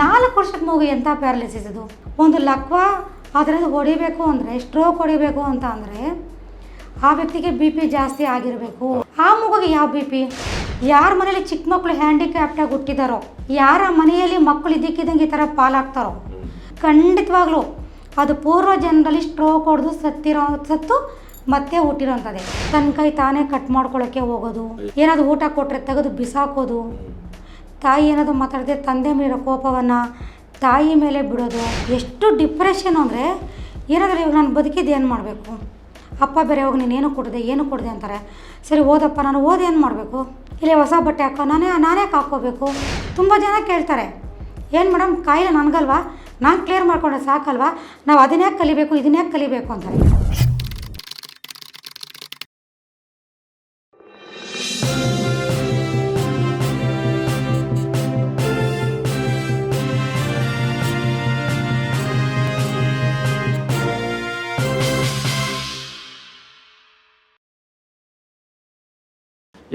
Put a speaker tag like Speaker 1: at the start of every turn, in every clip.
Speaker 1: ನಾಲ್ಕು ವರ್ಷದ ಮಗು ಎಂಥ ಪ್ಯಾರಲಿಸಿಸ್ ಇದು? ಒಂದು ಲಕ್ವ, ಅದರಲ್ಲಿ ಹೊಡಿಬೇಕು ಅಂದರೆ ಸ್ಟ್ರೋಕ್ ಹೊಡಿಬೇಕು ಅಂತ ಅಂದರೆ ಆ ವ್ಯಕ್ತಿಗೆ ಬಿ ಪಿ ಜಾಸ್ತಿ ಆಗಿರಬೇಕು. ಆ ಮಗುಗೆ ಯಾವ ಬಿ ಪಿ ಯಾರ ಮನೇಲಿ ಚಿಕ್ಕ ಮಕ್ಕಳು ಹ್ಯಾಂಡಿಕ್ಯಾಪ್ಟಾಗಿ ಹುಟ್ಟಿದಾರೋ, ಯಾರ ಮನೆಯಲ್ಲಿ ಮಕ್ಕಳು ಇದ್ದಕ್ಕಿದ್ದಂಗೆ ಈ ಥರ ಪಾಲಾಗ್ತಾರೋ, ಖಂಡಿತವಾಗ್ಲೂ ಅದು ಪೂರ್ವ ಜನರಲ್ಲಿ ಸ್ಟ್ರೋಕ್ ಹೊಡೆದು ಸತ್ತಿರೋ, ಸತ್ತು ಮತ್ತೆ ಹುಟ್ಟಿರೋಂಥದ್ದೇ. ತನ್ನ ಕೈ ತಾನೇ ಕಟ್ ಮಾಡ್ಕೊಳ್ಳೋಕ್ಕೆ ಹೋಗೋದು. ಏನಾದರೂ ಊಟ ಕೊಟ್ಟರೆ ತೆಗೆದು ಬಿಸಾಕೋದು. ತಾಯಿ ಏನಾದರೂ ಮಾತಾಡಿದ್ರೆ ತಂದೆ ಮೇಲಿರೋ ಕೋಪವನ್ನು ತಾಯಿ ಮೇಲೆ ಬಿಡೋದು, ಎಷ್ಟು ಡಿಪ್ರೆಷನ್ ಅಂದರೆ ಏನಾದರೂ ಇವಾಗ ನಾನು ಬದುಕಿದ್ದು ಏನು ಮಾಡಬೇಕು? ಅಪ್ಪ ಬೇರೆ ಹೋಗಿ ಏನು ಕೊಡಿದೆ ಏನು ಕೊಡಿದೆ ಅಂತಾರೆ. ಸರಿ ಓದಪ್ಪ ನಾನು ಓದಿ ಏನು ಮಾಡಬೇಕು? ಇಲ್ಲಿ ಹೊಸ ಬಟ್ಟೆ ಹಾಕೋ, ನಾನೇ ನಾನೇ ಹಾಕ್ಕೋಬೇಕು ತುಂಬ ಜನ ಕೇಳ್ತಾರೆ. ಏನು ಮೇಡಮ್, ಕಾಯಿಲೆ ನನಗಲ್ವಾ? ನಾನು ಕ್ಲಿಯರ್ ಮಾಡ್ಕೊಂಡ್ರೆ ಸಾಕಲ್ವಾ? ನಾವು ಅದನ್ನೇ ಕಲಿಬೇಕು ಇದನ್ನೇ ಕಲಿಬೇಕು ಅಂತಾರೆ.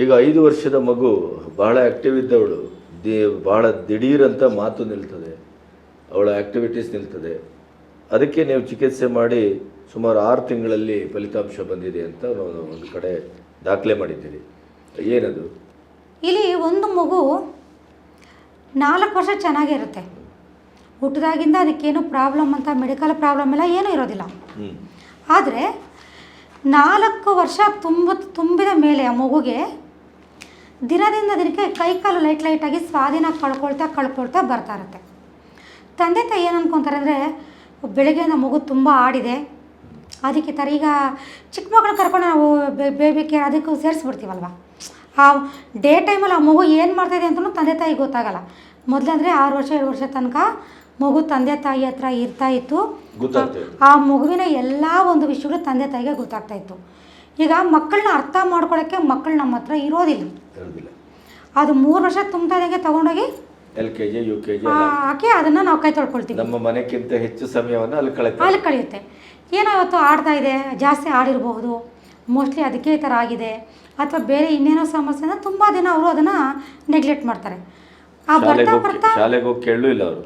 Speaker 2: ಈಗ ಐದು ವರ್ಷದ ಮಗು ಬಹಳ ಆ್ಯಕ್ಟಿವ್ ಇದ್ದವಳು. ದಿ ಭಾಳ ದಿಢೀರಂತ ಮಾತು ನಿಲ್ತದೆ. ಅವಳ ಆ್ಯಕ್ಟಿವಿಟೀಸ್ ನಿಲ್ತದೆ. ಅದಕ್ಕೆ ನೀವು ಚಿಕಿತ್ಸೆ ಮಾಡಿ ಸುಮಾರು ಆರು ತಿಂಗಳಲ್ಲಿ ಫಲಿತಾಂಶ ಬಂದಿದೆ ಅಂತ ಒಂದು ಕಡೆ ದಾಖಲೆ ಮಾಡಿದ್ದೀರಿ. ಏನದು?
Speaker 1: ಇಲ್ಲಿ ಒಂದು ಮಗು ನಾಲ್ಕು ವರ್ಷ ಚೆನ್ನಾಗಿರುತ್ತೆ ಹುಟ್ಟಿದಾಗಿಂದ ಅದಕ್ಕೇನು ಪ್ರಾಬ್ಲಮ್ ಅಂತ ಮೆಡಿಕಲ್ ಪ್ರಾಬ್ಲಮ್ ಎಲ್ಲ ಏನೂ ಇರೋದಿಲ್ಲ.
Speaker 2: ಹ್ಞೂ
Speaker 1: ಆದರೆ ನಾಲ್ಕು ವರ್ಷ ತುಂಬ ತುಂಬಿದ ಮೇಲೆ ಆ ಮಗುಗೆ ದಿನದಿಂದ ದಿನಕ್ಕೆ ಕೈಕಾಲು ಲೈಟ್ ಲೈಟಾಗಿ ಸ್ವಾಧೀನ ಕಳ್ಕೊಳ್ತಾ ಕಳ್ಕೊಳ್ತಾ ಬರ್ತಾ ಇರುತ್ತೆ. ತಂದೆ ತಾಯಿ ಏನು ಅನ್ಕೊತಾರೆ ಅಂದರೆ ಬೆಳಗ್ಗೆಯಿಂದ ಮಗು ತುಂಬ ಆಡಿದೆ ಅದಕ್ಕೆ ಥರ ಈಗ ಚಿಕ್ಕ ಮಕ್ಕಳು ಕರ್ಕೊಂಡು ನಾವು ಬೇಬಿ ಕೇರ್ ಅದಕ್ಕೂ ಸೇರಿಸ್ಬಿಡ್ತೀವಲ್ವ? ಆ ಡೇ ಟೈಮಲ್ಲಿ ಆ ಮಗು ಏನು ಮಾಡ್ತಾಯಿದೆ ಅಂತಲೂ ತಂದೆ ತಾಯಿಗೆ ಗೊತ್ತಾಗಲ್ಲ. ಮೊದಲಂದರೆ ಆರು ವರ್ಷ ಏಳು ವರ್ಷ ತನಕ ಮಗು ತಂದೆ ತಾಯಿ ಹತ್ರ ಇರ್ತಾ ಇತ್ತು. ಆ ಮಗುವಿನ ಎಲ್ಲ ಒಂದು ವಿಷಯಗಳು ತಂದೆ ತಾಯಿಗೆ ಗೊತ್ತಾಗ್ತಾ ಇತ್ತು. ಈಗ ಮಕ್ಕಳನ್ನ ಅರ್ಥ ಮಾಡ್ಕೊಳ್ಳೋಕ್ಕೆ ಮಕ್ಕಳು ನಮ್ಮ ಹತ್ರ ಇರೋದಿಲ್ಲ.
Speaker 2: ಇರೋದಿಲ್ಲ.
Speaker 1: ಅದು ಮೂರು ವರ್ಷ ತುಂಬಿದಾಗೆ ತಗೊಂಡೋಗಿ
Speaker 2: L K G U K G
Speaker 1: ಹಾಕಿ ಅದನ್ನು ನಾವು ಕೈ ತೊಳ್ಕೊಳ್ತೀವಿ.
Speaker 2: ನಮ್ಮ ಮನೆಗಿಂತ ಹೆಚ್ಚು ಸಮಯವನ್ನು ಅಲ್ಲಿ ಕಳೆಯುತ್ತೆ.
Speaker 1: ಅಲ್ಲಿ ಕಳೆಯುತ್ತೆ. ಏನೋ ಇವತ್ತು ಆಡ್ತಾ ಇದೆ ಜಾಸ್ತಿ ಆಡಿರಬಹುದು ಮೋಸ್ಟ್ಲಿ ಅದಕ್ಕೆ ಈ ಥರ ಆಗಿದೆ ಅಥವಾ ಬೇರೆ ಇನ್ನೇನೋ ಸಮಸ್ಯೆನ ತುಂಬ ದಿನ ಅವರು ಅದನ್ನು ನೆಗ್ಲೆಕ್ಟ್ ಮಾಡ್ತಾರೆ. ಆ ಬರ್ತಾ ಬರ್ತಾ
Speaker 2: ಶಾಲೆಗೆ ಹೋಗಿ ಕೇಳಲೂ ಇಲ್ಲ ಅವರು.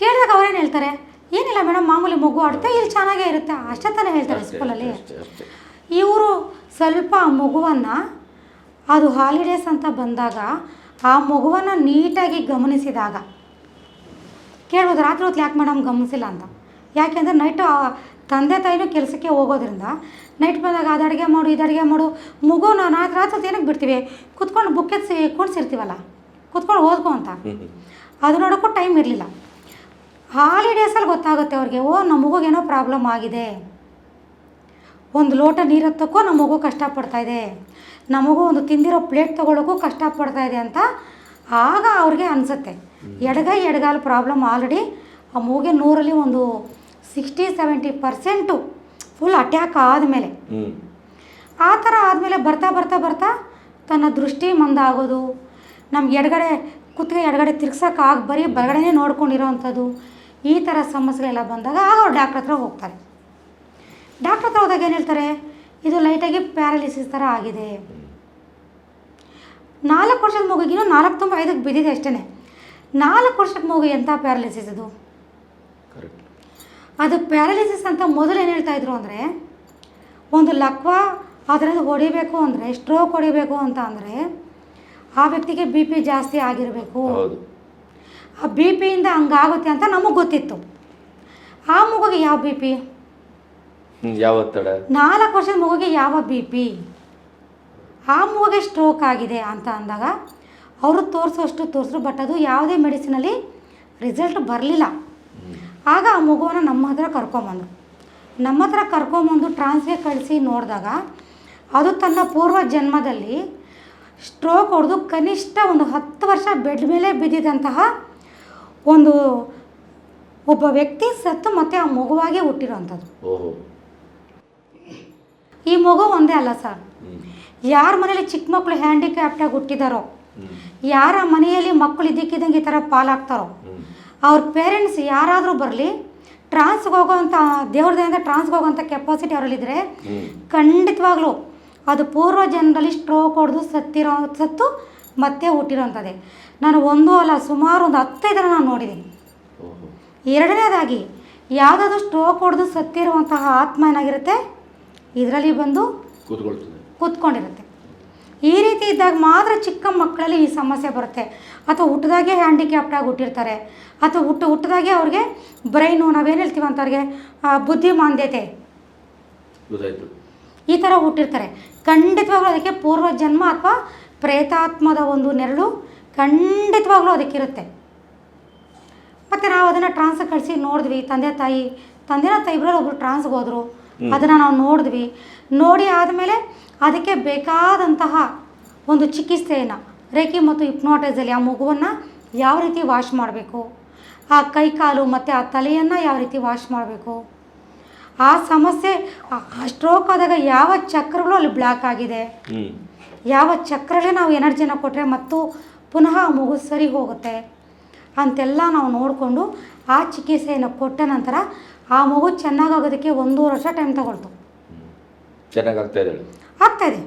Speaker 1: ಕೇಳಿದಾಗ ಅವ್ರೇನು ಹೇಳ್ತಾರೆ? ಏನಿಲ್ಲ ಮೇಡಮ್ ಮಾಮೂಲಿ ಮಗು ಆಡುತ್ತೆ ಇಲ್ಲಿ ಚೆನ್ನಾಗೇ ಇರುತ್ತೆ. ಅಷ್ಟೇ ತಾನೇ ಹೇಳ್ತಾರೆ ಸ್ಕೂಲಲ್ಲಿ ಇವರು ಸ್ವಲ್ಪ ಆ ಮಗುವನ್ನು ಅದು ಹಾಲಿಡೇಸ್ ಅಂತ ಬಂದಾಗ ಆ ಮಗುವನ್ನು ನೀಟಾಗಿ ಗಮನಿಸಿದಾಗ. ಕೇಳ್ಬೋದು ರಾತ್ರಿ ಹೊತ್ತು ಯಾಕೆ ಮೇಡಮ್ ಗಮನಿಸಿಲ್ಲ ಅಂತ? ಯಾಕೆಂದರೆ ನೈಟು ತಂದೆ ತಾಯಿನೂ ಕೆಲಸಕ್ಕೆ ಹೋಗೋದ್ರಿಂದ ನೈಟ್ ಬಂದಾಗ ಅದು ಅಡುಗೆ ಮಾಡು ಇದು ಅಡುಗೆ ಮಾಡು ಮಗು ನಾವು ರಾತ್ರಿ ರಾತ್ರಿ ಹೊತ್ತು ಏನಕ್ಕೆ ಬಿಡ್ತೀವಿ? ಕುತ್ಕೊಂಡು ಬುಕ್ ಎತ್ಸಿ ಕೂಡ್ಸಿರ್ತೀವಲ್ಲ? ಕುತ್ಕೊಂಡು ಓದ್ಕೊ ಅಂತ. ಅದು ನೋಡೋಕ್ಕೂ ಟೈಮ್ ಇರಲಿಲ್ಲ. ಹಾಲಿಡೇಸಲ್ಲಿ ಗೊತ್ತಾಗುತ್ತೆ ಅವ್ರಿಗೆ ಓ ನಮ್ಮ ಮಗುಗೇನೋ ಪ್ರಾಬ್ಲಮ್ ಆಗಿದೆ. ಒಂದು ಲೋಟ ನೀರು ಹತ್ತಕ್ಕೂ ನಮ್ಮ ಮಗು ಕಷ್ಟಪಡ್ತಾ ಇದೆ. ನಮಗೂ ಒಂದು ತಿಂದಿರೋ ಪ್ಲೇಟ್ ತೊಗೊಳಕ್ಕೂ ಕಷ್ಟಪಡ್ತಾ ಇದೆ ಅಂತ ಆಗ ಅವ್ರಿಗೆ ಅನಿಸುತ್ತೆ. ಎಡಗೈ ಎಡಗಾಲ ಪ್ರಾಬ್ಲಮ್ ಆಲ್ರೆಡಿ ಆ ಮೂಗೆ ನೂರಲ್ಲಿ ಒಂದು sixty seventy percent full attack ಆದಮೇಲೆ. ಆ ಥರ ಆದಮೇಲೆ ಬರ್ತಾ ಬರ್ತಾ ಬರ್ತಾ ತನ್ನ ದೃಷ್ಟಿ ಮಂದಾಗೋದು. ನಮ್ಗೆ ಎಡಗಡೆ ಕುತ್ತಿಗೆ ಎಡಗಡೆ ತಿರ್ಗ್ಸೋಕ್ಕಾಗ ಬರೀ ಬರಗಡೆನೇ ನೋಡ್ಕೊಂಡಿರೋ ಅಂಥದ್ದು ಈ ಥರ ಸಮಸ್ಯೆಗಳೆಲ್ಲ ಬಂದಾಗ ಆಗ ಅವ್ರು ಡಾಕ್ಟ್ರ್ ಹತ್ರ ಹೋಗ್ತಾರೆ. ಡಾಕ್ಟ್ರ್ ಹತ್ರ ಹೋದಾಗ ಏನು ಹೇಳ್ತಾರೆ? ಇದು ಲೈಟಾಗಿ ಪ್ಯಾರಾಲಿಸಿಸ್ ಥರ ಆಗಿದೆ. ನಾಲ್ಕು ವರ್ಷದ ಮಗುಗಿನೂ ನಾಲ್ಕು ತುಂಬ ಐದಕ್ಕೆ ಬಿದ್ದಿದೆ ಅಷ್ಟೇ ನಾಲ್ಕು ವರ್ಷಕ್ಕೆ ಮಗು ಎಂಥ ಪ್ಯಾರಾಲಿಸಿಸ್ ಇದು
Speaker 2: ಕರೆಕ್ಟ್
Speaker 1: ಅದು ಪ್ಯಾರಾಲಿಸಿಸ್ ಅಂತ ಮೊದಲು ಏನು ಹೇಳ್ತಾ ಇದ್ರು ಅಂದರೆ ಒಂದು ಲಕ್ವ ಅದರಲ್ಲಿ ಹೊಡಿಬೇಕು ಅಂದರೆ ಸ್ಟ್ರೋಕ್ ಹೊಡಿಬೇಕು ಅಂತ ಅಂದರೆ ಆ ವ್ಯಕ್ತಿಗೆ ಬಿ ಪಿ ಜಾಸ್ತಿ ಆಗಿರಬೇಕು. ಆ ಬಿ ಪಿಯಿಂದ ಹಂಗಾಗುತ್ತೆ ಅಂತ ನಮಗೆ ಗೊತ್ತಿತ್ತು. ಆ ಮಗುಗೆ ಯಾವ ಬಿ ಪಿ
Speaker 2: ಯಾವ ಒತ್ತಡ?
Speaker 1: ನಾಲ್ಕು ವರ್ಷದ ಮಗುಗೆ ಯಾವ ಬಿ ಪಿ ಆ ಮಗುಗೆ ಸ್ಟ್ರೋಕ್ ಆಗಿದೆ ಅಂತ ಅಂದಾಗ ಅವರು ತೋರಿಸೋಷ್ಟು ತೋರಿಸ್ರು ಬಟ್ ಅದು ಯಾವುದೇ ಮೆಡಿಸಿನಲ್ಲಿ ರಿಸಲ್ಟ್ ಬರಲಿಲ್ಲ. ಆಗ ಆ ಮಗುವನ್ನು ನಮ್ಮ ಹತ್ರ ಕರ್ಕೊಂಬಂದು ನಮ್ಮ ಹತ್ರ ಕರ್ಕೊಂಬಂದು ಟ್ರಾನ್ಸ್ಗೆ ಕಳಿಸಿ ನೋಡಿದಾಗ ಅದು ತನ್ನ ಪೂರ್ವ ಜನ್ಮದಲ್ಲಿ ಸ್ಟ್ರೋಕ್ ಹೊಡೆದು ಕನಿಷ್ಠ ಒಂದು ಹತ್ತು ವರ್ಷ ಬೆಡ್ ಮೇಲೆ ಬಿದ್ದಿದ್ದಂತಹ ಒಂದು ಒಬ್ಬ ವ್ಯಕ್ತಿ ಸತ್ತು ಮತ್ತು ಆ ಮಗುವಾಗೆ ಹುಟ್ಟಿರೋವಂಥದ್ದು. ಈ ಮಗು ಒಂದೇ ಅಲ್ಲ ಸರ್. ಯಾರ ಮನೇಲಿ ಚಿಕ್ಕ ಮಕ್ಕಳು ಹ್ಯಾಂಡಿಕ್ಯಾಪ್ಟಾಗಿ ಹುಟ್ಟಿದಾರೋ ಯಾರ ಮನೆಯಲ್ಲಿ ಮಕ್ಕಳು ಇದಕ್ಕಿದ್ದಂಗೆ ಈ ಥರ ಪಾಲಾಗ್ತಾರೋ ಅವ್ರ ಪೇರೆಂಟ್ಸ್ ಯಾರಾದರೂ ಬರಲಿ ಟ್ರಾನ್ಸ್ಗೆ ಹೋಗೋವಂಥ ದೇವ್ರದಿಂದ ಟ್ರಾನ್ಸ್ಗೆ ಹೋಗೋವಂಥ ಕೆಪಾಸಿಟಿ ಅವರಲ್ಲಿದ್ದರೆ ಖಂಡಿತವಾಗ್ಲೂ ಅದು ಪೂರ್ವ ಜನರಲ್ಲಿ ಸ್ಟ್ರೋಕ್ ಹೊಡೆದು ಸತ್ತಿರೋ ಸತ್ತು ಮತ್ತೆ ಹುಟ್ಟಿರೋಂಥದ್ದೇ. ನಾನು ಒಂದು ಅಲ್ಲ ಸುಮಾರು ಒಂದು ಹತ್ತೈದು ನಾನು ನೋಡಿದ್ದೀನಿ. ಎರಡನೇದಾಗಿ ಯಾವುದಾದ್ರೂ ಸ್ಟ್ರೋಕ್ ಹೊಡೆದು ಸತ್ತಿರುವಂತಹ ಆತ್ಮ ಏನಾಗಿರುತ್ತೆ? ಇದರಲ್ಲಿ ಬಂದು ಕೂತ್ಕೊಂಡಿರುತ್ತೆ. ಈ ರೀತಿ ಇದ್ದಾಗ ಮಾತ್ರ ಚಿಕ್ಕ ಮಕ್ಕಳಲ್ಲಿ ಈ ಸಮಸ್ಯೆ ಬರುತ್ತೆ. ಅಥವಾ ಹುಟ್ಟಿದಾಗೆ ಹ್ಯಾಂಡಿಕ್ಯಾಪ್ಟಾಗಿ ಹುಟ್ಟಿರ್ತಾರೆ. ಅಥವಾ ಹುಟ್ಟು ಹುಟ್ಟಿದಾಗೆ ಅವ್ರಿಗೆ ಬ್ರೈನು ನಾವೇನು ಹೇಳ್ತೀವಿ ಅಂತ ಅವ್ರಿಗೆ ಆ, ಬುದ್ಧಿಮಾಂದ್ಯತೆ. ಈ ಥರ ಹುಟ್ಟಿರ್ತಾರೆ. ಖಂಡಿತವಾಗ್ಲೂ ಅದಕ್ಕೆ ಪೂರ್ವ ಜನ್ಮ ಅಥವಾ ಪ್ರೇತಾತ್ಮದ ಒಂದು ನೆರಳು ಖಂಡಿತವಾಗ್ಲೂ ಅದಕ್ಕಿರುತ್ತೆ. ಮತ್ತು ನಾವು ಅದನ್ನು ಟ್ರಾನ್ಸ್ ಕಳಿಸಿ ನೋಡಿದ್ವಿ. ತಂದೆ ತಾಯಿ ತಂದೆನ ತಾಯಿ ಇಬ್ಬರಲ್ಲಿ ಒಬ್ರು ಟ್ರಾನ್ಸ್ಗೆ ಹೋದರು. ಅದನ್ನು ನಾವು ನೋಡಿದ್ವಿ. ನೋಡಿ ಆದಮೇಲೆ ಅದಕ್ಕೆ ಬೇಕಾದಂತಹ ಒಂದು ಚಿಕಿತ್ಸೆಯನ್ನು ರೇಖೆ ಮತ್ತು ಹಿಪ್ನೋಟೈಸಲ್ಲಿ ಆ ಮಗುವನ್ನು ಯಾವ ರೀತಿ ವಾಶ್ ಮಾಡಬೇಕು? ಆ ಕೈ ಕಾಲು ಮತ್ತು ಆ ತಲೆಯನ್ನು ಯಾವ ರೀತಿ ವಾಶ್ ಮಾಡಬೇಕು? ಆ ಸಮಸ್ಯೆ ಆ ಸ್ಟ್ರೋಕ್ ಆದಾಗ ಯಾವ ಚಕ್ರಗಳು ಅಲ್ಲಿ ಬ್ಲಾಕ್ ಆಗಿದೆ? ಯಾವ ಚಕ್ರಗಳೇ ನಾವು ಎನರ್ಜಿನ ಕೊಟ್ಟರೆ ಮತ್ತು ಪುನಃ ಆ ಮಗು ಸರಿ ಹೋಗುತ್ತೆ ಅಂತೆಲ್ಲ ನಾವು ನೋಡಿಕೊಂಡು ಆ ಚಿಕಿತ್ಸೆಯನ್ನು ಕೊಟ್ಟ ನಂತರ ಆ ಮಗು ಚೆನ್ನಾಗಾಗೋದಕ್ಕೆ ಒಂದು ವರ್ಷ ಟೈಮ್ ತಗೊಳ್ತು.
Speaker 2: ಚೆನ್ನಾಗಿ ಆಗ್ತಾ ಇದ್ದಾಳೆ
Speaker 1: ಆಗ್ತಾಯಿದೆ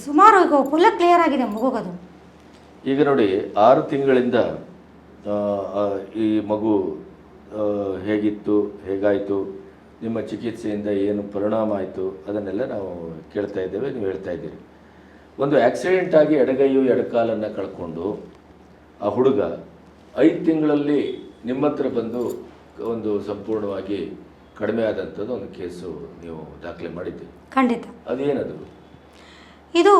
Speaker 1: ಸುಮಾರು ಈಗ ಫುಲ್ಲ ಕ್ಲಿಯರ್ ಆಗಿದೆ ಮಗುಗದು
Speaker 2: ಈಗ ನೋಡಿ ಆರು ತಿಂಗಳಿಂದ ಆ, ಆ, ಈ ಮಗು ಆ, ಹೇಗಿತ್ತು ಹೇಗಾಯಿತು ನಿಮ್ಮ ಚಿಕಿತ್ಸೆಯಿಂದ ಏನು ಪರಿಣಾಮ ಆಯಿತು ಅದನ್ನೆಲ್ಲ ನಾವು ಕೇಳ್ತಾ ಇದ್ದೇವೆ ನೀವು ಹೇಳ್ತಾ ಇದ್ದೀರಿ. ಒಂದು ಆಕ್ಸಿಡೆಂಟ್ ಆಗಿ ಎಡಗೈಯು ಎಡಕಾಲನ್ನು ಕಳ್ಕೊಂಡು ಆ ಹುಡುಗ ಐದು ತಿಂಗಳಲ್ಲಿ ನಿಮ್ಮ ಹತ್ರ ಬಂದು ಒಂದು ಸಂಪೂರ್ಣವಾಗಿ ಕಡಿಮೆ ಆದಂಥದ್ದು ಒಂದು ಕೇಸು ನೀವು ದಾಖಲೆ ಮಾಡಿದ್ದೀರಿ
Speaker 1: ಖಂಡಿತ.
Speaker 2: ಅದೇನದು?
Speaker 1: ಇದು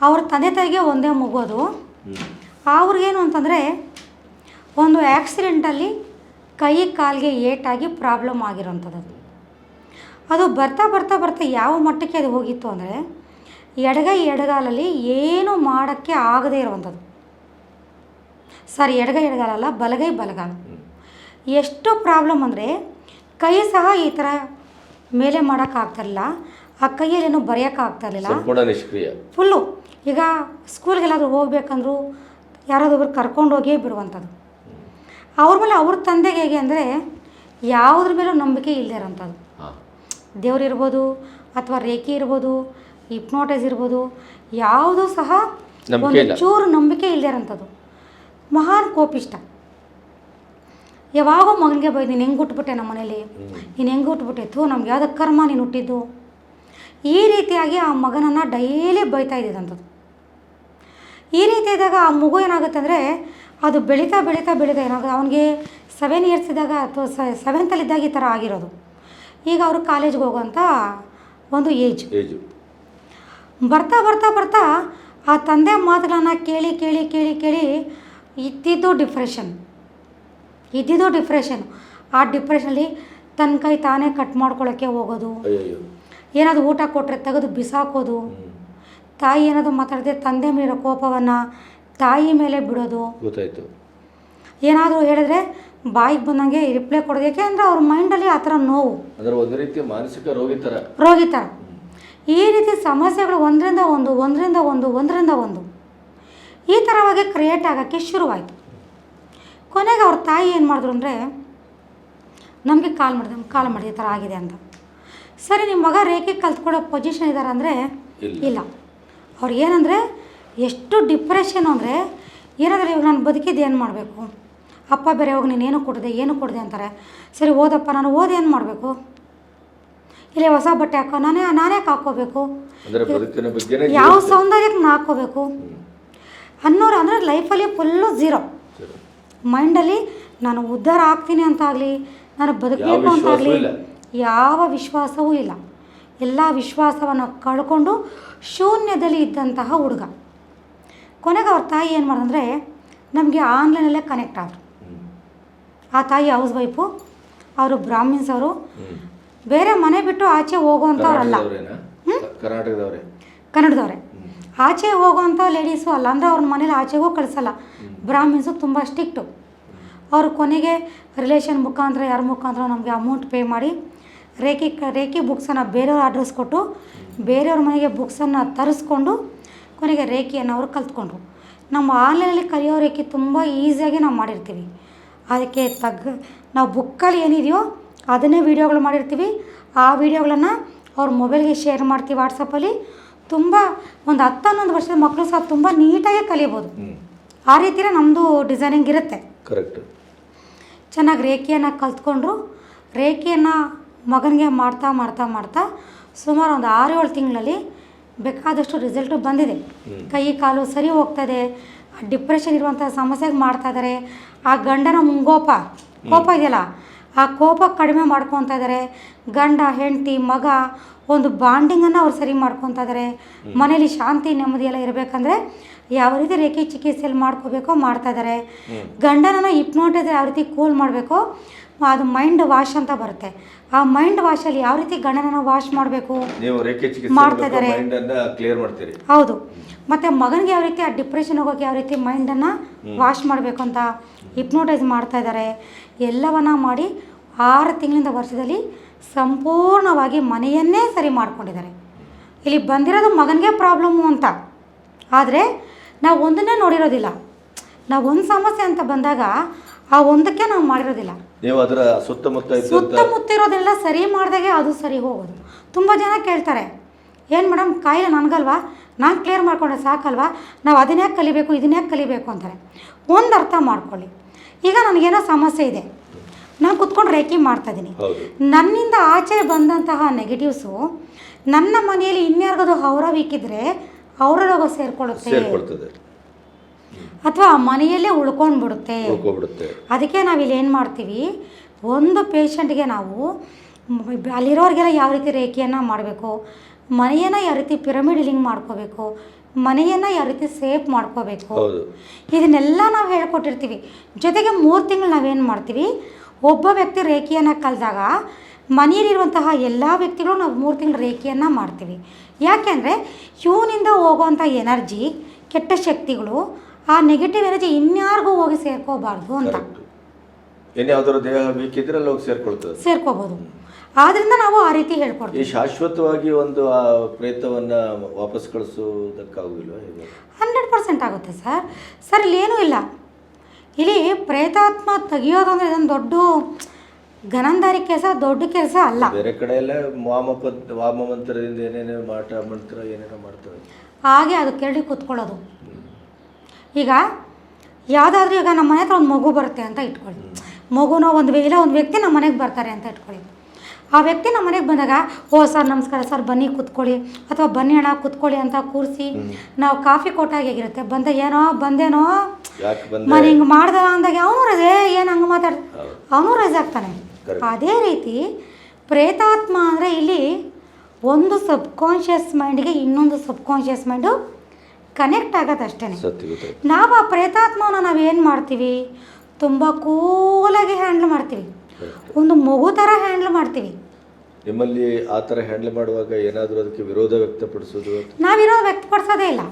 Speaker 1: ಅವ್ರ ತಂದೆ ತಾಯಿಗೆ ಒಂದೇ ಮಗು ಅದು
Speaker 2: ಹ್ಞೂ
Speaker 1: ಅವ್ರಿಗೇನು ಅಂತಂದರೆ ಒಂದು ಆ್ಯಕ್ಸಿಡೆಂಟಲ್ಲಿ ಕೈ ಕಾಲಿಗೆ ಏಟಾಗಿ ಪ್ರಾಬ್ಲಮ್ ಆಗಿರೋಂಥದ್ದು. ಅದು. ಅದು ಬರ್ತಾ ಬರ್ತಾ ಬರ್ತಾ ಯಾವ ಮಟ್ಟಕ್ಕೆ ಅದು ಹೋಗಿತ್ತು ಅಂದರೆ ಎಡಗೈ ಎಡಗಾಲಲ್ಲಿ ಏನು ಮಾಡೋಕ್ಕೆ ಆಗದೇ ಇರುವಂಥದ್ದು. ಸರಿ ಎಡಗೈ ಎಡಗಾಲಲ್ಲ ಬಲಗೈ ಬಲಗಾಲ. ಎಷ್ಟು ಪ್ರಾಬ್ಲಮ್ ಅಂದರೆ ಕೈ ಸಹ ಈ ಥರ ಮೇಲೆ ಮಾಡೋಕ್ಕಾಗ್ತಿರಲಿಲ್ಲ ಆ ಕೈಯಲ್ಲೇನು ಬರೆಯೋಕ್ಕಾಗ್ತಾ ಇರಲಿಲ್ಲ
Speaker 2: ಸಂಪೂರ್ಣ ನಿಷ್ಕ್ರಿಯ.
Speaker 1: ಫುಲ್ಲು ಈಗ ಸ್ಕೂಲ್ಗೆಲ್ಲಾದರೂ ಹೋಗ್ಬೇಕಂದ್ರು ಕರ್ಕೊಂಡು ಹೋಗಿಯೇ ಬಿಡುವಂಥದ್ದು. ಅವ್ರ ಮೇಲೆ ಅವ್ರ ತಂದೆಗೆ ಹೇಗೆ ಅಂದರೆ ಯಾವುದ್ರ ಮೇಲೂ ನಂಬಿಕೆ ಇಲ್ಲದೆ ಇರೋಂಥದ್ದು. ದೇವ್ರು ಇರ್ಬೋದು ಅಥವಾ ರೇಖೆ ಇರ್ಬೋದು ಹಿಪ್ನೋಟೈಸ್ ಇರ್ಬೋದು ಯಾವುದೂ ಸಹ ಒಂದು. ಚೂರು ನಂಬಿಕೆ ಇಲ್ಲದೆ ಇರೋಂಥದ್ದು. ಮಹಾನ್ ಕೋಪಿಷ್ಟ. ಯಾವಾಗೋ ಮಗನಿಗೆ ಬೈದು ನೀನು ಹೆಂಗೆ ಹುಟ್ಬಿಟ್ಟೆ ನಮ್ಮ ಮನೇಲಿ? ನೀನು ಹೆಂಗೆ ಹುಟ್ಬಿಟ್ಟೆ ಥೂ ನಮ್ಗೆ ಯಾವ್ದು ಕರ್ಮ ನೀನು ಹುಟ್ಟಿದ್ದು. ಈ ರೀತಿಯಾಗಿ ಆ ಮಗನನ್ನು ಡೈಲಿ ಬೈತಾ ಇದ್ದಿದ್ದಂಥದ್ದು. ಈ ರೀತಿ ಇದ್ದಾಗ ಆ ಮಗು ಏನಾಗುತ್ತೆ ಅಂದರೆ ಅದು ಬೆಳೀತಾ ಬೆಳೀತಾ ಬೆಳೀತಾ ಏನಾಗುತ್ತೆ ಅವನಿಗೆ ಸೆವೆನ್ ಇಯರ್ಸ್ ಇದ್ದಾಗ ಅಥವಾ ಸೆವೆಂತಲ್ಲಿದ್ದಾಗ ಈ ಥರ ಆಗಿರೋದು. ಈಗ ಅವರು ಕಾಲೇಜ್ಗೆ ಹೋಗುವಂಥ ಒಂದು ಏಜ್ ಬರ್ತಾ ಬರ್ತಾ ಬರ್ತಾ ಆ ತಂದೆ ಮಾತುಗಳನ್ನು ಕೇಳಿ ಕೇಳಿ ಕೇಳಿ ಕೇಳಿ ಇತ್ತಿದ್ದು ಡಿಪ್ರೆಷನ್ ಇದ್ದಿದ್ದು ಡಿಪ್ರೆಷನ್ ಆ ಡಿಪ್ರೆಷನಲ್ಲಿ ತನ್ನ ಕೈ ತಾನೇ ಕಟ್ ಮಾಡ್ಕೊಳ್ಳೋಕ್ಕೆ ಹೋಗೋದು. ಏನಾದರೂ ಊಟ ಕೊಟ್ಟರೆ ತೆಗೆದು ಬಿಸಾಕೋದು. ತಾಯಿ ಏನಾದರೂ ಮಾತಾಡಿದ್ರೆ ತಂದೆ ಮೇಲಿರೋ ಕೋಪವನ್ನು ತಾಯಿ ಮೇಲೆ ಬಿಡೋದು.
Speaker 2: ಗೊತ್ತಾಯ್ತು.
Speaker 1: ಏನಾದರೂ ಹೇಳಿದ್ರೆ ಬಾಯಿಗೆ ಬಂದಂಗೆ ರಿಪ್ಲೈ ಕೊಡೋದು. ಯಾಕೆಂದರೆ ಅವ್ರ ಮೈಂಡಲ್ಲಿ ಆ ಥರ ನೋವು.
Speaker 2: ಅಂದರೆ ಒಂದು ರೀತಿಯ ಮಾನಸಿಕ ರೋಗಿ ಥರ
Speaker 1: ರೋಗಿ ಥರ ಈ ರೀತಿ ಸಮಸ್ಯೆಗಳು ಒಂದರಿಂದ ಒಂದು ಒಂದರಿಂದ ಒಂದು ಒಂದರಿಂದ ಒಂದು ಈ ಥರವಾಗಿ ಕ್ರಿಯೇಟ್ ಆಗೋಕ್ಕೆ ಶುರುವಾಯಿತು. ಕೊನೆಗೆ ಅವ್ರ ತಾಯಿ ಏನು ಮಾಡಿದ್ರು ಅಂದರೆ ನಮಗೆ ಕಾಲ್ ಮಾಡಿದೆ ಕಾಲ್ ಮಾಡಿದೆ ಈ ಥರ ಆಗಿದೆ ಅಂತ. ಸರಿ ನಿಮ್ಮ ಮಗ ರೇಖೆ ಕಲ್ತ್ಕೊಳ್ಳೋ ಪೊಸಿಷನ್ ಇದ್ದಾರೆ ಅಂದರೆ
Speaker 2: ಇಲ್ಲ.
Speaker 1: ಅವ್ರಿಗೆ ಅವ್ರು ಏನಂದರೆ ಎಷ್ಟು ಡಿಪ್ರೆಷನ್ ಅಂದರೆ ಏನಾದರೂ ಇವಾಗ ನಾನು ಬದುಕಿದ್ದು ಏನು ಮಾಡಬೇಕು? ಅಪ್ಪ ಬೇರೆ ಹೋಗಿ ನೀನು ಏನು ಕೊಡಿದೆ ಏನು ಕೊಡಿದೆ ಅಂತಾರೆ. ಸರಿ ಓದಪ್ಪ ನಾನು ಓದಿ ಏನು ಮಾಡಬೇಕು? ಇಲ್ಲಿ ಹೊಸ ಬಟ್ಟೆ ಹಾಕೋ ನಾನೇ ನಾನೇ
Speaker 2: ಹಾಕೋಬೇಕು?
Speaker 1: ಯಾವ ಸೌಂದರ್ಯಕ್ಕೆ ನಾನು ಹಾಕ್ಕೋಬೇಕು ಅನ್ನೋರು ಅಂದರೆ ಲೈಫಲ್ಲಿ ಫುಲ್ಲು ಝೀರೋ. ಮೈಂಡಲ್ಲಿ ನಾನು ಉದ್ಧಾರ ಆಗ್ತೀನಿ ಅಂತಾಗಲಿ ನಾನು ಬದುಕಬೇಕು ಅಂತಾಗಲಿ ಯಾವ ವಿಶ್ವಾಸವೂ ಇಲ್ಲ. ಎಲ್ಲ ವಿಶ್ವಾಸವನ್ನು ಕಳ್ಕೊಂಡು ಶೂನ್ಯದಲ್ಲಿ ಇದ್ದಂತಹ ಹುಡುಗ. ಕೊನೆಗೆ ಅವ್ರ ತಾಯಿ ಏನು ಮಾಡಿದ್ರೆ ನಮಗೆ ಆನ್ಲೈನಲ್ಲೇ ಕನೆಕ್ಟ್ ಆದರು. ಆ ತಾಯಿ ಹೌಸ್ ವೈಫು ಅವರು ಬ್ರಾಹ್ಮಿನ್ಸ್ ಅವರು. ಬೇರೆ ಮನೆ ಬಿಟ್ಟು ಆಚೆ ಹೋಗೋವಂಥವ್ರಲ್ಲ
Speaker 2: ಅಲ್ಲ ಕ- ಕರ್ನಾಟಕದವ್ರೆ?
Speaker 1: ಕನ್ನಡದವ್ರೆ. ಆಚೆ ಹೋಗೋವಂಥ ಲೇಡೀಸು ಅಲ್ಲ ಅಂದರೆ ಅವ್ರ ಮನೇಲಿ ಆಚೆಗೂ ಕಳಿಸಲ್ಲ. ಬ್ರಾಹ್ಮಿನ್ಸು ತುಂಬ ಸ್ಟ್ರಿಕ್ಟು. ಅವರು ಕೊನೆಗೆ ರಿಲೇಷನ್ ಮುಖಾಂತರ ಯಾರ ಮುಖಾಂತರ ನಮಗೆ ಅಮೌಂಟ್ ಪೇ ಮಾಡಿ ರೇಖೆ ರೇಖೆ ಬುಕ್ಸನ್ನು ಬೇರೆಯವ್ರ ಅಡ್ರೆಸ್ ಕೊಟ್ಟು ಬೇರೆಯವ್ರ ಮನೆಗೆ ಬುಕ್ಸನ್ನು ತರಿಸ್ಕೊಂಡು ಕೊನೆಗೆ ರೇಖೆಯನ್ನು ಅವರು ಕಲ್ತ್ಕೊಂಡ್ರು. ನಮ್ಮ ಆನ್ಲೈನಲ್ಲಿ ಕಲಿಯೋ ರೇಖೆ ತುಂಬ ಈಸಿಯಾಗಿ ನಾವು ಮಾಡಿರ್ತೀವಿ. ಅದಕ್ಕೆ ತಗ್ಗ ನಾವು ಬುಕ್ಕಲ್ಲಿ ಏನಿದೆಯೋ ಅದನ್ನೇ ವೀಡಿಯೋಗಳು ಮಾಡಿರ್ತೀವಿ. ಆ ವೀಡಿಯೋಗಳನ್ನು ಅವ್ರ ಮೊಬೈಲ್ಗೆ ಶೇರ್ ಮಾಡ್ತೀವಿ ವಾಟ್ಸಪ್ಪಲ್ಲಿ ತುಂಬ ಒಂದು ಹತ್ತು ಹನ್ನೊಂದು ವರ್ಷದ ಮಕ್ಕಳು ಸಹ ತುಂಬ ನೀಟಾಗಿ ಕಲಿಬೋದು. ಆ ರೀತಿಯೇ ನಮ್ಮದು ಡಿಸೈನಿಂಗ್ ಇರುತ್ತೆ.
Speaker 2: ಕರೆಕ್ಟ್
Speaker 1: ಚೆನ್ನಾಗಿ ರೇಖೆಯನ್ನು ಕಲ್ತ್ಕೊಂಡ್ರು ರೇಖೆಯನ್ನು ಮಗನಿಗೆ ಮಾಡ್ತಾ ಮಾಡ್ತಾ ಮಾಡ್ತಾ ಸುಮಾರು ಒಂದು ಆರು ಏಳು ತಿಂಗಳಲ್ಲಿ ಬೇಕಾದಷ್ಟು ರಿಸಲ್ಟು ಬಂದಿದೆ. ಕೈ ಕಾಲು ಸರಿ ಹೋಗ್ತದೆ ಡಿಪ್ರೆಷನ್ ಇರುವಂಥ ಸಮಸ್ಯೆಗೆ ಮಾಡ್ತಾ ಇದ್ದಾರೆ ಆ ಗಂಡನ ಮುಂಗೋಪ ಕೋಪ ಇದೆಯಲ್ಲ ಆ ಕೋಪ ಕಡಿಮೆ ಮಾಡ್ಕೊತಾ ಇದ್ದಾರೆ ಗಂಡ ಹೆಂಡತಿ ಮಗ ಒಂದು ಬಾಂಡಿಂಗನ್ನು ಅವ್ರು ಸರಿ ಮಾಡ್ಕೊತಾ ಇದ್ದಾರೆ ಮನೇಲಿ ಶಾಂತಿ ನೆಮ್ಮದಿ ಎಲ್ಲ ಇರಬೇಕಂದ್ರೆ ಯಾವ ರೀತಿ ರೇಖೆ ಚಿಕಿತ್ಸೆಯಲ್ಲಿ ಮಾಡ್ಕೋಬೇಕೋ ಮಾಡ್ತಾ ಇದ್ದಾರೆ ಗಂಡನನ್ನು ಹಿಪ್ನೋಟೈಸ್ ಯಾವ ರೀತಿ ಕೂಲ್ ಮಾಡಬೇಕು ಅದು ಮೈಂಡ್ ವಾಶ್ ಅಂತ ಬರುತ್ತೆ. ಆ ಮೈಂಡ್ ವಾಶಲ್ಲಿ ಯಾವ ರೀತಿ ಗಂಡನನ್ನು ವಾಶ್ ಮಾಡಬೇಕು? ಮಾಡ್ತಾ ಇದ್ದಾರೆ.
Speaker 2: ಮೈಂಡ್
Speaker 1: ಹೌದು. ಮತ್ತು ಮಗನಿಗೆ ಯಾವ ರೀತಿ ಆ ಡಿಪ್ರೆಷನ್ ಹೋಗೋಕೆ ಯಾವ ರೀತಿ ಮೈಂಡನ್ನು ವಾಶ್ ಮಾಡಬೇಕು ಅಂತ ಹಿಪ್ನೋಟೈಸ್ ಮಾಡ್ತಾ ಇದ್ದಾರೆ ಎಲ್ಲವನ್ನ ಮಾಡಿ ಆರು ತಿಂಗಳಿಂದ ವರ್ಷದಲ್ಲಿ ಸಂಪೂರ್ಣವಾಗಿ ಮನೆಯನ್ನೇ ಸರಿ ಮಾಡ್ಕೊಂಡಿದ್ದಾರೆ. ಇಲ್ಲಿ ಬಂದಿರೋದು ಮಗನಿಗೆ ಪ್ರಾಬ್ಲಮ್ಮು ಅಂತ. ಆದರೆ ನಾವು ಒಂದನ್ನೇ ನೋಡಿರೋದಿಲ್ಲ. ನಾವು ಒಂದು ಸಮಸ್ಯೆ ಅಂತ ಬಂದಾಗ ಆ ಒಂದಕ್ಕೆ ನಾವು ಮಾಡಿರೋದಿಲ್ಲ.
Speaker 2: ನೀವು ಅದರ ಸುತ್ತಮುತ್ತ
Speaker 1: ಸುತ್ತಮುತ್ತ ಇರೋದೆಲ್ಲ ಸರಿ ಮಾಡಿದಾಗೆ ಅದು ಸರಿ ಹೋಗೋದು. ತುಂಬ ಜನ ಕೇಳ್ತಾರೆ ಏನು ಮೇಡಮ್ ಕಾಯಿಲೆ ನನಗಲ್ವಾ? ನಾನು ಕ್ಲಿಯರ್ ಮಾಡ್ಕೊಂಡೆ ಸಾಕಲ್ವಾ? ನಾವು ಅದನ್ನೇ ಕಲಿಬೇಕು ಇದನ್ನೇ ಕಲಿಬೇಕು? ಅಂತಾರೆ. ಒಂದು ಅರ್ಥ ಮಾಡ್ಕೊಳ್ಳಿ. ಈಗ ನನಗೇನೋ ಸಮಸ್ಯೆ ಇದೆ. ನಾನು ಕುತ್ಕೊಂಡು ರೇಖಿ ಮಾಡ್ತಾಯಿದ್ದೀನಿ ನನ್ನಿಂದ ಆಚೆ ಬಂದಂತಹ ನೆಗೆಟಿವ್ಸು ನನ್ನ ಮನೆಯಲ್ಲಿ ಇನ್ಯಾರಿಗದು ಅವರವಿಕ್ಕಿದ್ರೆ ರೋಗ ಸೇರ್ಕೊಳ್ಳುತ್ತೆ
Speaker 2: ಸೇರ್ಕೊಳ್ತದೆ.
Speaker 1: ಅಥವಾ ಆ ಮನೆಯಲ್ಲೇ ಉಳ್ಕೊಂಡು ಬಿಡುತ್ತೆ
Speaker 2: ಅದಕ್ಕೆ
Speaker 1: ಅದಕ್ಕೆ ಇಲ್ಲಿ ಏನು ಮಾಡ್ತೀವಿ ಒಂದು ಪೇಷಂಟ್ಗೆ ನಾವು ಅಲ್ಲಿರೋರಿಗೆಲ್ಲ ಯಾವ ರೀತಿ ರೇಖೆಯನ್ನು ಮಾಡಬೇಕು ಮನೆಯನ್ನು ಯಾವ ರೀತಿ ಪಿರಮಿಡ್ ಲಿಂಗ್ ಮಾಡ್ಕೋಬೇಕು ಮನೆಯನ್ನು ಯಾವ ರೀತಿ ಸೇಫ್ ಮಾಡ್ಕೋಬೇಕು ಇದನ್ನೆಲ್ಲ ನಾವು ಹೇಳ್ಕೊಟ್ಟಿರ್ತೀವಿ. ಜೊತೆಗೆ ಮೂರು ತಿಂಗಳು ನಾವೇನು ಮಾಡ್ತೀವಿ ಒಬ್ಬ ವ್ಯಕ್ತಿ ರೇಖೆಯನ್ನು ಕಲಿದಾಗ ಮನೆಯಲ್ಲಿರುವಂತಹ ಎಲ್ಲ ವ್ಯಕ್ತಿಗಳು ನಾವು ಮೂರು ತಿಂಗಳು ರೇಖೆಯನ್ನು ಮಾಡ್ತೀವಿ. ಯಾಕೆಂದರೆ ಇವನಿಂದ ಹೋಗುವಂಥ ಎನರ್ಜಿ ಕೆಟ್ಟ ಶಕ್ತಿಗಳು ಆ ನೆಗೆಟಿವ್ ಎನರ್ಜಿ ಇನ್ಯಾರಿಗೂ ಹೋಗಿ ಸೇರ್ಕೋಬಾರ್ದು ಅಂತ.
Speaker 2: ಸೇರ್ಕೋಬಹುದು ಆದ್ರಿಂದ ದೇಹ ಅಲ್ಲಿ ಹೋಗಿ ಸೇರ್ಕೊಳ್ತದೆ.
Speaker 1: ಸೇರ್ಕೋಬೋದು ಆದ್ದರಿಂದ ನಾವು ಆ ರೀತಿ
Speaker 2: ಈ
Speaker 1: ಹೇಳ್ಕೊಡ್ತೀವಿ
Speaker 2: ಶಾಶ್ವತವಾಗಿ ಒಂದು ಆ ಪ್ರೇತವನ್ನ ವಾಪಸ್ ಕಳಿಸೋದಕ್ಕಾಗಿಲ್ವಾ ಹೇಗೆ?
Speaker 1: ಹಂಡ್ರೆಡ್ ಪರ್ಸೆಂಟ್ ಆಗುತ್ತೆ ಸರ್. ಸರ್ ಇಲ್ಲಿ ಏನೂ ಇಲ್ಲ. ಇಲ್ಲಿ ಪ್ರೇತಾತ್ಮ ತೆಗಿಯೋದು ಅಂದರೆ ಇದೊಂದು ದೊಡ್ಡ ಗನಂದಾರಿ ಕೆಲಸ ದೊಡ್ಡ ಕೆಲಸ ಅಲ್ಲ.
Speaker 2: ಬೇರೆ ಕಡೆ ಎಲ್ಲ ವಾಮ ಪಂತ್ ವಾಮ ಮಂತ್ರದಿಂದ ಏನೇನೋ ಮಾಟ ಮಂತ್ರ ಏನೇನೋ ಮಾಡ್ತಾರೆ
Speaker 1: ಹಾಗೆ ಅದು ಕೆರಡಿ ಕೂತ್ಕೊಳ್ಳೋದು. ಈಗ ಯಾವುದಾದ್ರೂ ಈಗ ನಮ್ಮ ಮನೆ ಹತ್ರ ಒಂದು ಮಗು ಬರುತ್ತೆ ಅಂತ ಇಟ್ಕೊಳ್ಳಿ. ಮಗುನೋ ಒಂದು ಇಲ್ಲ ಒಂದು ವ್ಯಕ್ತಿ ನಮ್ಮ ಮನೆಗೆ ಬರ್ತಾರೆ ಅಂತ ಇಟ್ಕೊಳ್ಳಿ. ಆ ವ್ಯಕ್ತಿ ನಮ್ಮ ಮನೆಗೆ ಬಂದಾಗ ಓ ಸರ್ ನಮಸ್ಕಾರ ಸರ್ ಬನ್ನಿ ಕೂತ್ಕೊಳ್ಳಿ. ಅಥವಾ ಬನ್ನಿ ಅಣ್ಣ ಕೂತ್ಕೊಳ್ಳಿ ಅಂತ ಕೂರಿಸಿ ನಾವು ಕಾಫಿ ಕೊಟ್ಟಾಗ ಹೇಗಿರುತ್ತೆ ಬಂದೆ ಏನೋ ಬಂದೇನೋ.
Speaker 2: ಯಾಕೆ ಬಂದೆ?
Speaker 1: ಮನೆ ಹಿಂಗೆ ಮಾಡ್ದಲ್ಲ ಅಂದಾಗ ಅವನು ರಜೆ ಏನು ಹಂಗೆ ಮಾತಾಡ್ ಅವನು ರಜೆ ಆಗ್ತಾನೆ. ಅದೇ ರೀತಿ ಪ್ರೇತಾತ್ಮ ಅಂದರೆ ಇಲ್ಲಿ ಒಂದು ಸಬ್ಕಾನ್ಷಿಯಸ್ ಮೈಂಡ್ಗೆ ಇನ್ನೊಂದು ಸಬ್ಕಾನ್ಷಿಯಸ್ ಮೈಂಡು ಕನೆಕ್ಟ್ ಆಗೋದು ಅಷ್ಟೇ ನಾವು ಆ ಪ್ರೇತಾತ್ಮನ ನಾವು ಏನು ಮಾಡ್ತೀವಿ? ತುಂಬ ಕೂಲಾಗಿ ಹ್ಯಾಂಡ್ಲ್ ಮಾಡ್ತೀವಿ. ಒಂದು ಮಗು ಥರ ಹ್ಯಾಂಡ್ಲ್ ಮಾಡ್ತೀವಿ.
Speaker 2: ನಿಮ್ಮಲ್ಲಿ ಆ ಥರ ಹ್ಯಾಂಡಲ್ ಮಾಡುವಾಗ ಏನಾದರೂ ಅದಕ್ಕೆ ವಿರೋಧ ವ್ಯಕ್ತಪಡಿಸೋದು ನಾವು
Speaker 1: ನಾವಿರೋ ವ್ಯಕ್ತಪಡಿಸೋದೇ ಇಲ್ಲ.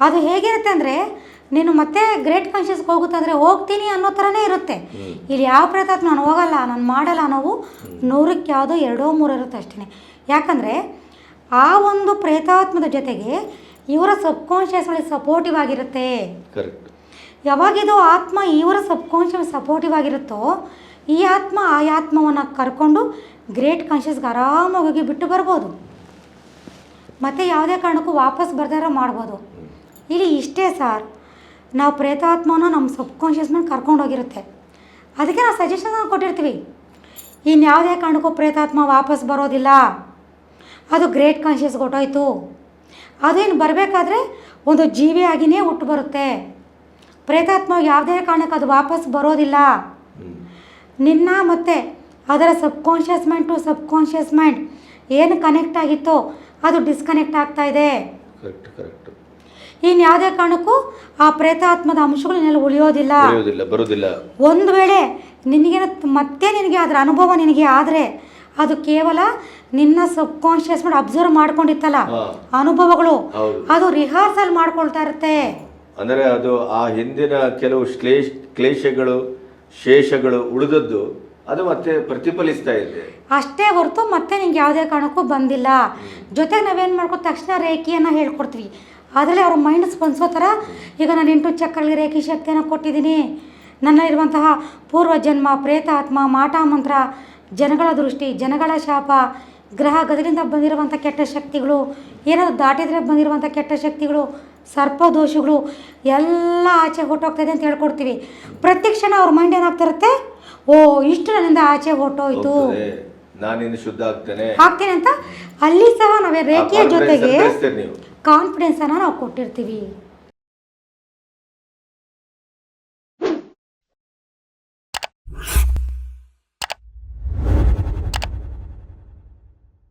Speaker 1: ಅದು ಹೇಗಿರುತ್ತೆ ಅಂದರೆ ನೀನು ಮತ್ತೆ ಗ್ರೇಟ್ ಕಾನ್ಷಿಯಸ್ಗೆ ಹೋಗುತ್ತಂದರೆ ಹೋಗ್ತೀನಿ ಅನ್ನೋ ಥರನೇ ಇರುತ್ತೆ. ಇಲ್ಲಿ ಯಾವ ಪ್ರೇತಾತ್ಮ ನಾನು ಹೋಗಲ್ಲ ನಾನು ಮಾಡಲ್ಲ ನಾವು ನೂರಕ್ಕೆ ಯಾವುದೋ ಎರಡೋ ಮೂರು ಇರುತ್ತೆ ಅಷ್ಟೇ ಯಾಕಂದರೆ ಆ ಒಂದು ಪ್ರೇತಾತ್ಮದ ಜೊತೆಗೆ ಇವರ ಸಬ್ಕಾನ್ಷಿಯಸ್ ಒಳಗೆ ಸಪೋರ್ಟಿವ್ ಆಗಿರುತ್ತೆ.
Speaker 2: ಯಾವಾಗಿದೋ
Speaker 1: ಯಾವಾಗಿದು ಆತ್ಮ ಇವರ ಸಬ್ಕಾನ್ಷಿಯಸ್ ಸಪೋರ್ಟಿವ್ ಆಗಿರುತ್ತೋ ಈ ಆತ್ಮ ಆ ಆತ್ಮವನ್ನು ಕರ್ಕೊಂಡು ಗ್ರೇಟ್ ಕಾನ್ಷಿಯಸ್ಗೆ ಆರಾಮಾಗಿ ಹೋಗಿ ಬಿಟ್ಟು ಬರ್ಬೋದು. ಮತ್ತು ಯಾವುದೇ ಕಾರಣಕ್ಕೂ ವಾಪಸ್ ಬರ್ದಾರ ಮಾಡ್ಬೋದು. ಇಲ್ಲಿ ಇಷ್ಟೇ ಸರ್ ನಾವು ಪ್ರೇತಾತ್ಮನ ನಮ್ಮ ಸಬ್ಕಾನ್ಷಿಯಸ್ ಮೇಲೆ ಕರ್ಕೊಂಡೋಗಿರುತ್ತೆ ಅದಕ್ಕೆ ನಾವು ಸಜೆಷನ್ ಕೊಟ್ಟಿರ್ತೀವಿ. ಇನ್ನು ಯಾವುದೇ ಕಾರಣಕ್ಕೂ ಪ್ರೇತಾತ್ಮ ವಾಪಸ್ ಬರೋದಿಲ್ಲ. ಅದು ಗ್ರೇಟ್ ಕಾನ್ಷಿಯಸ್ ಹೊಟ್ಟೋಯ್ತು ಅದೇನು ಬರಬೇಕಾದ್ರೆ ಒಂದು ಜೀವಿಯಾಗಿಯೇ ಹುಟ್ಟು ಬರುತ್ತೆ. ಪ್ರೇತಾತ್ಮ ಯಾವುದೇ ಕಾರಣಕ್ಕೆ ಅದು ವಾಪಸ್ ಬರೋದಿಲ್ಲ. ನಿನ್ನ ಮತ್ತು ಅದರ subconscious mind to subconscious mind ಏನು ಕನೆಕ್ಟ್ ಆಗಿತ್ತೋ ಅದು ಡಿಸ್ಕನೆಕ್ಟ್ ಆಗ್ತಾ ಇದೆ.
Speaker 2: ಕರೆಕ್ಟ್ ಕರೆಕ್ಟ್
Speaker 1: ಇನ್ನು ಯಾವುದೇ ಕಾರಣಕ್ಕೂ ಆ ಪ್ರೇತಾತ್ಮದ ಅಂಶಗಳು ನಿನ್ನಲ್ಲಿ ಉಳಿಯೋದಿಲ್ಲ.
Speaker 2: ಬರೋದಿಲ್ಲ
Speaker 1: ಒಂದು ವೇಳೆ ನಿನಗೆ ಮತ್ತೆ ನಿನಗೆ ಅದರ ಅನುಭವ ನಿನಗೆ ಆದರೆ ಅದು ಕೇವಲ ನಿನ್ನ ಸಬ್ ಕಾನ್ಶಿಯಸ್ ಮಾಡಿ ಅಬ್ಸರ್ವ್ ಮಾಡ್ಕೊಂಡಿತ್ತಲ್ಲ ಅನುಭವಗಳು. ಅದು ರಿಹಾರ್ಸಲ್ ಮಾಡ್ಕೊಳ್ತಾ ಇರುತ್ತೆ.
Speaker 2: ಅಂದರೆ ಅದು ಆ ಹಿಂದಿನ ಕೆಲವು ಶ್ಲೇಷ ಕ್ಲೇಶಗಳು ಶೇಷಗಳು ಉಳಿದದ್ದು ಅದು ಮತ್ತೆ ಪ್ರತಿಫಲಿಸ್ತಾ ಇದೆ.
Speaker 1: ಅಷ್ಟೇ ಹೊರತು ಮತ್ತೆ ನಿಂಗೆ ಯಾವುದೇ ಕಾರಣಕ್ಕೂ ಬಂದಿಲ್ಲ. ಜೊತೆಗೆ ನಾವೇನು ಮಾಡ್ಕೋ ತಕ್ಷಣ ರೇಖೆಯನ್ನು ಹೇಳ್ಕೊಡ್ತೀವಿ. ಅದರಲ್ಲಿ ಅವ್ರ ಮೈಂಡ್ ಸ್ಪಂದಿಸೋ ಥರ ಈಗ ನಾನು ಎಂಟು ಚಕ್ರಗಳಿಗೆ ರೇಖಿ ಶಕ್ತಿಯನ್ನು ಕೊಟ್ಟಿದ್ದೀನಿ. ನನ್ನಲ್ಲಿರುವಂತಹ ಪೂರ್ವ ಜನ್ಮ ಪ್ರೇತಾತ್ಮ ಮಾಟ ಮಂತ್ರ ಜನಗಳ ದೃಷ್ಟಿ ಜನಗಳ ಶಾಪ ಗ್ರಹ ಗದರಿಂದ ಬಂದಿರುವಂಥ ಕೆಟ್ಟ ಶಕ್ತಿಗಳು ಏನಾದರೂ ದಾಟಿದ್ರೆ ಬಂದಿರುವಂಥ ಕೆಟ್ಟ ಶಕ್ತಿಗಳು ಸರ್ಪದೋಷಗಳು ಎಲ್ಲ ಆಚೆ ಹೊಟ್ಟೋಗ್ತಾಯಿದೆ ಅಂತ ಹೇಳ್ಕೊಡ್ತೀವಿ. ಪ್ರತಿ ಕ್ಷಣ ಅವ್ರ ಮೈಂಡ್ ಏನಾಗ್ತಿರುತ್ತೆ ಓ ಇಷ್ಟು ನನ್ನಿಂದ ಆಚೆ ಹೊಟ್ಟೋಯ್ತು
Speaker 2: ನಾನಿನ್ನು ಶುದ್ಧ ಆಗ್ತೇನೆ.
Speaker 1: ಆಗ್ತೇನೆ ಅಂತ? ಅಲ್ಲಿ ಸಹ ನಾವೇ ರೇಖೆಯ ಜೊತೆಗೆ ಕಾನ್ಫಿಡೆನ್ಸನ್ನು ನಾವು ಕೊಟ್ಟಿರ್ತೀವಿ.